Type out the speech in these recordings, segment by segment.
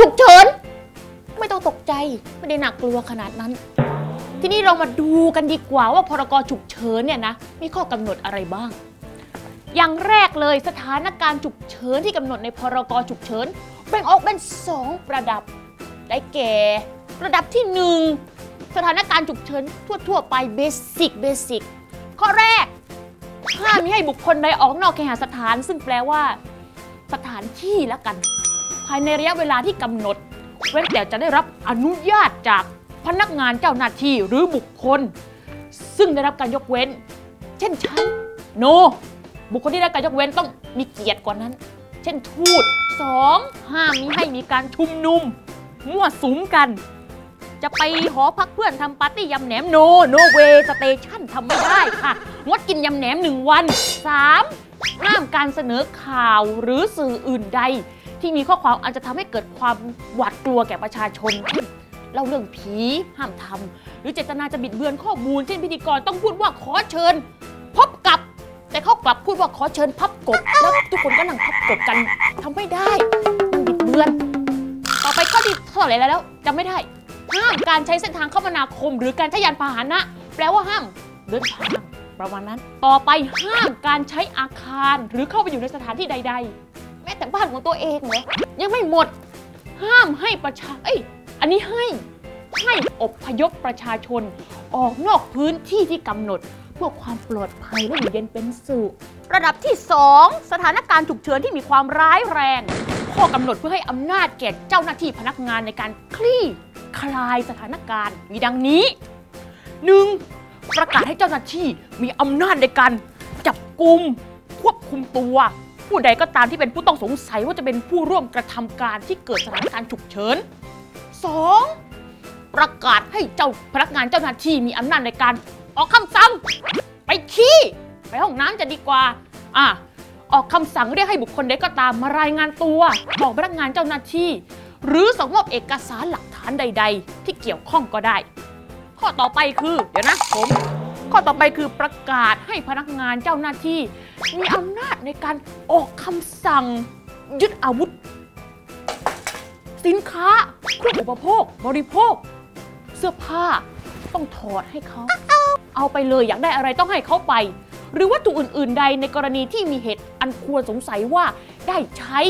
ฉุกเฉิน ไม่ต้องตกใจ ไม่ได้หนักกลัวขนาดนั้น ทีนี้เรามาดูกันดีกว่าว่าพรกฉุกเฉินเนี่ยนะมีข้อกำหนดอะไรบ้าง อย่างแรกเลยสถานการณ์ฉุกเฉินที่กำหนดในพรกฉุกเฉินแบ่งออกเป็น 2 ระดับ ได้แก่ระดับที่ 1 สถานการณ์ฉุกเฉินทั่ว ๆ ไปเบสิกเบสิกข้อแรกห้ามมิให้บุคคลใดออกนอกเคหสถาน ซึ่งแปลว่า สถานที่ละกันายในระยะเวลาที่กำหนด เว้นแต่จะได้รับอนุญาตจากพนักงานเจ้าหน้าที่หรือบุคคล ซึ่งได้รับการยกเว้น เช่นฉันโน บุคคลที่ได้รับการยกเว้นต้องมีเกียรติกว่านั้น เช่นทูต 2. ห้ามมิให้มีการชุมนุม มั่วสุมกัน จะไปหอพักเพื่อนทำปาร์ตี้ยำแหนมโนโนเวสเตชันทำไม่ได้ค่ะงดกินยำแหนมหนึ่งวัน 3. ห้ามการเสนอข่าวหรือสื่ออื่นใด ที่มีข้อความอาจจะทำให้เกิดความหวาดกลัวแก่ประชาชนเล่าเรื่องผีห้ามทำหรือเจตนาจะบิดเบือนข้อมูลเช่นพิธีกรต้องพูดว่าขอเชิญ พบกับ แต่เขากลับพูดว่าขอเชิญพับกบแล้วทุกคนก็นั่งพับกบกันทำไม่ได้มันบิดเบือน ต่อไปข้อที่เท่าไหร่แล้วจำไม่ได้ห้ามการใช้เส้นทางคมนาคม หรือการใช้ยานพาหนะ แปลว่าห้ามเดินทางประมาณนั้น ต่อไปห้ามการใช้อาคารหรือเข้าไปอยู่ในสถานที่ใด ๆ ม้แต่บ้านของตัวเองเหรอยังไม่หมด ห้ามให้ประชาเอ้ยอันนี้ให้ให้อบพยพประชาชน ออกนอกพื้นที่ที่กำหนดเพื่อความปลอดภัยและอยู่เย็นเป็นสุขระดับที่ 2 สถานการณ์ฉุกเฉินที่มีความร้ายแรง ข้อกำหนดเพื่อให้อำนาจแก่เจ้าหน้าที่พนักงานในการคลี่คลายสถานการณ์มีดังนี้ 1. ประกาศให้เจ้าหน้าที่มีอำนาจในการจับกลุ่มควบคุมตัว ผู้ใดก็ตามที่เป็นผู้ต้องสงสัยว่าจะเป็นผู้ร่วมกระทำการที่เกิดสถานการณ์ฉุกเฉิน 2. ประกาศให้เจ้าพนักงานเจ้าหน้าที่มีอำนาจในการออกคำสั่ง ไปขี้ ไปห้องน้ำจะดีกว่าอะออกคำสั่งเรียกให้บุคคลใดก็ตามมารายงานตัวต่อพนักงานเจ้าหน้าที่ หรือส่งมอบเอกสารหลักฐานใด ๆ ที่เกี่ยวข้องก็ได้ ข้อต่อไปคือ เดี๋ยวนะผม ข้อต่อไปคือประกาศให้พนักงานเจ้าหน้าที่ มีอำนาจในการออกคำสั่ง ยึดอาวุธ สินค้าเครื่องอุปโภค บริโภค เสื้อผ้า ต้องถอดให้เขา เอาไปเลยอยากได้อะไรต้องให้เขาไป หรือวัตถุอื่น ๆ ใดในกรณีที่มีเหตุอันควรสงสัยว่าได้ใช้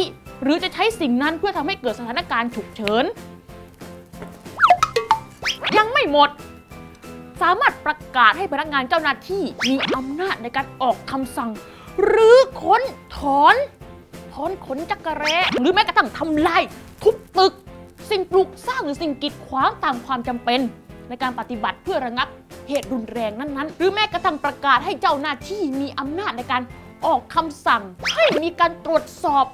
หรือจะใช้สิ่งนั้นเพื่อทำให้เกิดสถานการณ์ฉุกเฉินยังไม่หมด สามารถประกาศให้พนักงานเจ้าหน้าที่มีอำนาจในการออกคำสั่ง หรือค้นถอนถอนขนจักรแร้หรือแม้กระทั่งทำลาย ทุบตึก สิ่งปลูกสร้างหรือสิ่งกีดขวางตามความจำเป็น ในการปฏิบัติเพื่อระงับเหตุรุนแรงนั้นๆ หรือแม้กระทั่งประกาศให้เจ้าหน้าที่มีอำนาจในการออกคำสั่ง ให้มีการตรวจสอบ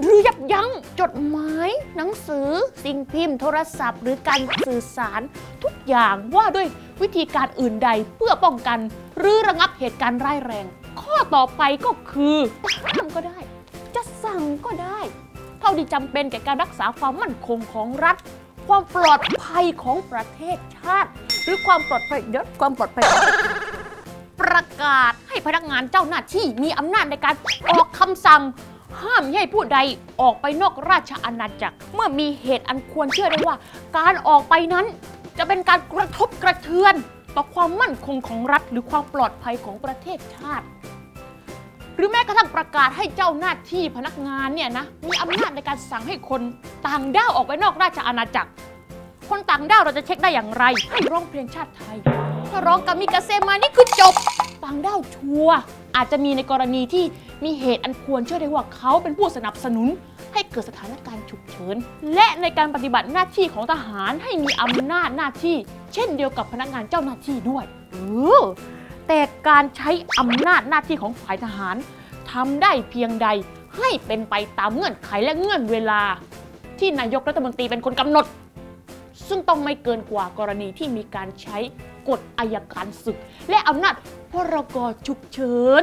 หรือยับยั้งจดหมาย หนังสือ สิ่งพิมพ์ โทรศัพท์ หรือการสื่อสารทุกอย่างว่าด้วยวิธีการอื่นใดเพื่อป้องกัน หรือระงับเหตุการณ์ร้ายแรง ข้อต่อไปก็คือห้ามก็ได้ จะสั่งก็ได้ เท่าที่จำเป็นแก่การรักษาความมั่นคงของรัฐ ความปลอดภัยของประเทศชาติ หรือความปลอดภัยเดี๋ยวความปลอดภัยประกาศให้พนักงานเจ้าหน้าที่มีอำนาจในการออกคำสั่ง ห้ามให้ผู้ใดออกไปนอกราชอาณาจักร เมื่อมีเหตุอันควรเชื่อได้ว่า การออกไปนั้นจะเป็นการกระทบกระเทือน ต่อความมั่นคงของรัฐ หรือความปลอดภัยของประเทศชาติ หรือแม้กระทั่งประกาศให้เจ้าหน้าที่พนักงานเนี่ยนะมีอำนาจในการสั่งให้คนต่างด้าวออกไปนอกราชอาณาจักร คนต่างด้าวเราจะเช็คได้อย่างไร ให้ร้องเพลงชาติไทย ถ้าร้องกามิกาเซมานี่คือจบต่างด้าวชัวร์ อาจจะมีในกรณีที่มีเหตุอันควรเชื่อได้ว่าเขาเป็นผู้สนับสนุน ให้เกิดสถานการณ์ฉุกเฉิน และในการปฏิบัติหน้าที่ของทหารให้มีอำนาจหน้าที่ เช่นเดียวกับพนักงานเจ้าหน้าที่ด้วยเออแต่การใช้อำนาจหน้าที่ของฝ่ายทหารทำได้เพียงใดให้เป็นไปตามเงื่อนไขและเงื่อนเวลา ที่นายกรัฐมนตรีเป็นคนกำหนด ซึ่งต้องไม่เกินกว่ากรณีที่มีการใช้ กฎอายการศึก และอำนาจพรกฉุกเฉิน